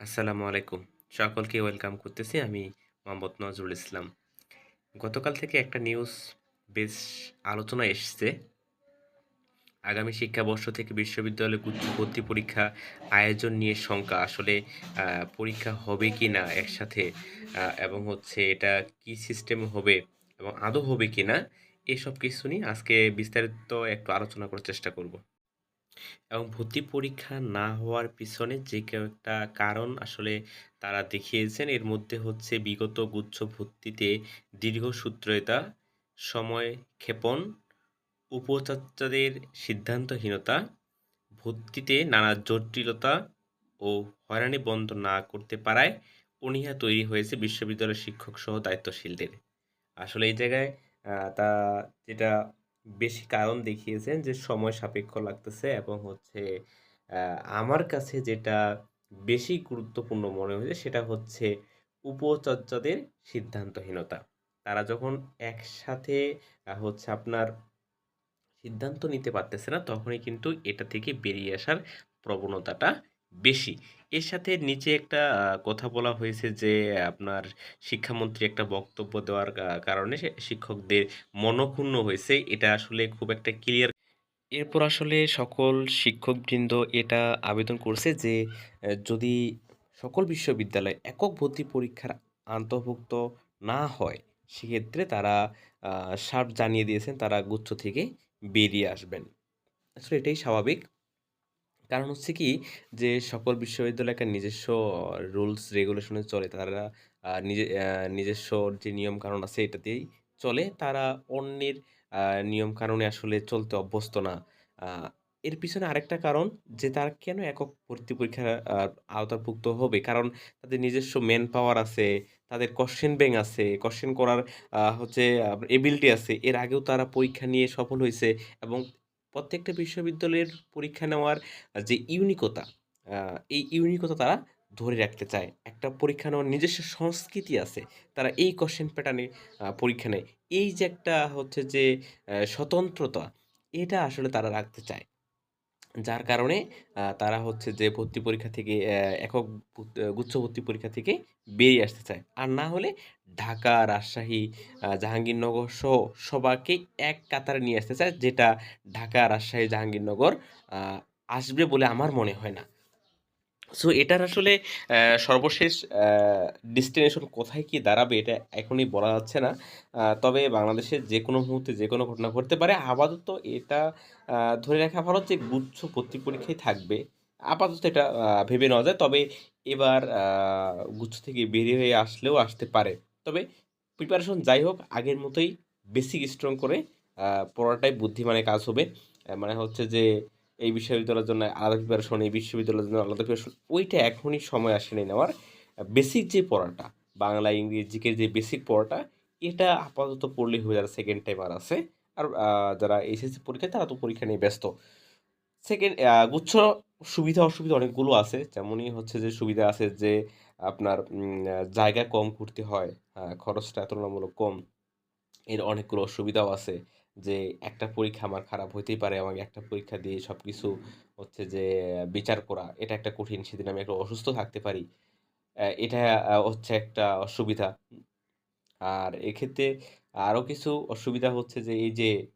আসসালামু আলাইকুম। সকলকে ওয়েলকাম করতেছি আমি মোহাম্মদ নজরুল ইসলাম। গতকাল থেকে একটা নিউজ বেশ আলোচনা এসছে। আগামী শিক্ষাবর্ষ থেকে বিশ্ববিদ্যালয়ে উচ্চ ভর্তি পরীক্ষা আয়োজন নিয়ে শঙ্কা। আসলে পরীক্ষা হবে কি না একসাথে? এবং হচ্ছে এটা কি সিস্টেম হবে এবং আদৌ হবে কি না? এসব কিছু নিয়ে আজকে বিস্তারিত একটু আলোচনা করার চেষ্টা করব। এবং ভর্তি পরীক্ষা না হওয়ার পিছনে যে কেউ একটা কারণ আসলে তারা দেখিয়েছেন, এর মধ্যে হচ্ছে বিগত গুচ্ছ ভর্তিতে দীর্ঘসূত্রতা সময় ক্ষেপণ উপাচার্যদের সিদ্ধান্তহীনতা, ভর্তিতে নানা জটিলতা ও হয়রানি বন্ধ না করতে পারায় অনীহা তৈরি হয়েছে বিশ্ববিদ্যালয়ের শিক্ষক সহ দায়িত্বশীলদের। আসলে এই জায়গায় তা যেটা বেশি কারণ দেখিয়েছেন যে, সময় সাপেক্ষ লাগতেছে এবং হচ্ছে আমার কাছে যেটা বেশি গুরুত্বপূর্ণ মনে হয়েছে সেটা হচ্ছে উপচর্যাদের সিদ্ধান্তহীনতা। তারা যখন একসাথে হচ্ছে আপনার সিদ্ধান্ত নিতে পারতেছে না, তখনই কিন্তু এটা থেকে বেরিয়ে আসার প্রবণতাটা বেশি। এর সাথে নিচে একটা কথা বলা হয়েছে যে, আপনার শিক্ষামন্ত্রী একটা বক্তব্য দেওয়ার কারণে শিক্ষকদের মনক্ষুণ্ণ হয়েছে। এটা আসলে খুব একটা ক্লিয়ার এরপর আসলে সকল শিক্ষকবৃন্দ এটা আবেদন করছে যে যদি সকল বিশ্ববিদ্যালয় একক ভর্তি পরীক্ষার অন্তর্ভুক্ত না হয়, সেক্ষেত্রে তারা সার্ভ জানিয়ে দিয়েছেন, তারা গুচ্ছ থেকে বেরিয়ে আসবেন। আসলে এটাই স্বাভাবিক। কারণ হচ্ছে কি যে সকল বিশ্ববিদ্যালয় একটা নিজস্ব রুলস, রেগুলেশনে চলে। তারা নিজে নিজস্ব যে নিয়ম কানুন আছে এটাতেই চলে। তারা অন্যের নিয়ম কানুনে আসলে চলতে অভ্যস্ত না। এর পিছনে আরেকটা কারণ যে তারা কেন একক ভর্তি পরীক্ষার আওতাভুক্ত হবে? কারণ তাদের নিজস্ব ম্যান পাওয়ার আছে, তাদের কোশ্চেন ব্যাংক আছে কোশ্চেন করার হচ্ছে এবিলিটি আছে। এর আগেও তারা পরীক্ষা নিয়ে সফল হয়েছে এবং প্রত্যেকটা বিশ্ববিদ্যালয়ের পরীক্ষা নেওয়ার যে ইউনিকতা এই ইউনিকতা তারা ধরে রাখতে চায়। একটা পরীক্ষা নেওয়ার নিজস্ব সংস্কৃতি আছে, তারা এই কোশ্চেন প্যাটার্নে পরীক্ষা নেয়। এই যে একটা হচ্ছে যে স্বতন্ত্রতা, এটা আসলে তারা রাখতে চায়। যার কারণে তারা হচ্ছে যে ভর্তি পরীক্ষা থেকে একক গুচ্ছ ভর্তি পরীক্ষা থেকে বেরিয়ে আসতে চায়। আর না হলে ঢাকা, রাজশাহী জাহাঙ্গীরনগর সহ সবাইকে এক কাতারে নিয়ে আসতে চায়, যেটা ঢাকা, রাজশাহী, জাহাঙ্গীরনগর আসবে বলে আমার মনে হয় না। সো এটার আসলে সর্বশেষ ডেস্টিনেশন কোথায় কি দাঁড়াবে এটা এখনই বলা যাচ্ছে না। তবে বাংলাদেশের যে কোনো মুহূর্তে যে কোনো ঘটনা ঘটতে পারে। আপাতত এটা ধরে রাখা ভালো যে গুচ্ছ ভর্তি পরীক্ষায় থাকবে। আপাতত এটা ভেবে নেওয়া যায়। তবে এবার গুচ্ছ থেকে বেরিয়ে হয়ে আসলেও আসতে পারে। তবে প্রিপারেশন যাই হোক, আগের মতোই বেসিক স্ট্রং করে পড়াটাই বুদ্ধিমানের কাজ হবে। মানে হচ্ছে যে এই বিশ্ববিদ্যালয়ের জন্য আলাদা প্রিপারেশন এই বিশ্ববিদ্যালয়ের জন্য আলাদা প্রিপারেশন ওইটা এখনই সময় আসেনি নেওয়ার। বেসিক যে পড়াটা, বাংলা ইংরেজিকে যে বেসিক পড়াটা, এটা আপাতত পড়লেই হয়ে যারা সেকেন্ড টাইমার আছে। আর যারা এসএসসি পরীক্ষা তারা তো পরীক্ষা নিয়ে ব্যস্ত। সেকেন্ড গুচ্ছ সুবিধা, অসুবিধা অনেকগুলো আছে। যেমনই হচ্ছে যে সুবিধা আছে যে, আপনার জায়গা কম করতে হয় খরচটা তুলনামূলক কম, এর অনেকগুলো অসুবিধাও আছে। যে একটা পরীক্ষা আমার খারাপ হইতেই পারে আমাকে একটা পরীক্ষা দিয়ে সব কিছু হচ্ছে যে, বিচার করা, এটা একটা কঠিন, সেদিন আমি একটু অসুস্থ থাকতে পারি এটা হচ্ছে একটা অসুবিধা। আর এক্ষেত্রে আরও কিছু অসুবিধা হচ্ছে যে, এই যে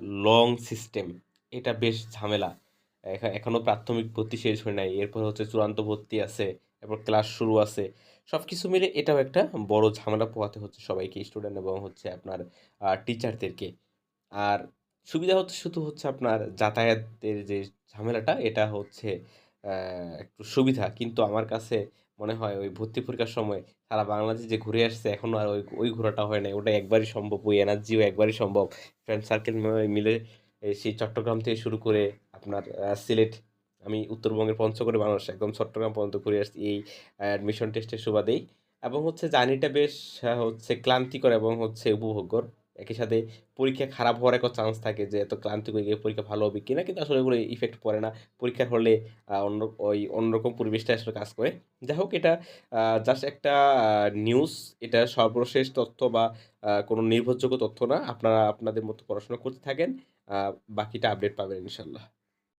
লং সিস্টেম এটা বেশ ঝামেলা। এখা- এখনও প্রাথমিক ভর্তি শেষ হয় নাই, এরপর হচ্ছে চূড়ান্ত ভর্তি আছে, এরপর ক্লাস শুরু আছে। সব কিছু মিলে এটাও একটা বড় ঝামেলা পোহাতে হচ্ছে সবাইকে স্টুডেন্ট এবং হচ্ছে আপনার টিচারদেরকে আর সুবিধা হচ্ছে শুধু হচ্ছে আপনার যাতায়াতের যে ঝামেলাটা, এটা হচ্ছে একটু সুবিধা। কিন্তু আমার কাছে মনে হয় ওই ভর্তি পরীক্ষার সময় সারা বাংলাদেশ যে ঘুরে আসছে, এখনও আর ওই ওই ঘোরাটা হয় নাই। ওটা একবারই সম্ভব, ওই এনার্জিও একবারই সম্ভব। ফ্রেন্ড সার্কেল মিলে সেই চট্টগ্রাম থেকে শুরু করে আপনার সিলেট, আমি উত্তরবঙ্গের পঞ্চগড়ে মানুষ, একদম চট্টগ্রাম পর্যন্ত ঘুরে আসছি এই অ্যাডমিশন টেস্টের সুবাদেই। এবং হচ্ছে জার্নিটা বেশ হচ্ছে ক্লান্তিকর এবং হচ্ছে উপভোগ্যর। একই সাথে পরীক্ষা খারাপ হওয়ার একটা চান্স থাকে যে এত ক্লান্তি ক্লান্তিকর গিয়ে পরীক্ষা ভালো হবে কিনা, কিন্তু আসলে এগুলো ইফেক্ট পড়ে না। পরীক্ষার হলে অন্য, ওই অন্যরকম পরিবেশটা আসলে কাজ করে। যাই হোক, এটা জাস্ট একটা নিউজ এটা সর্বশেষ তথ্য বা কোনো নির্ভরযোগ্য তথ্য না। আপনারা আপনাদের মতো পড়াশোনা করতে থাকেন বাকিটা আপডেট পাবেন ইনশাল্লাহ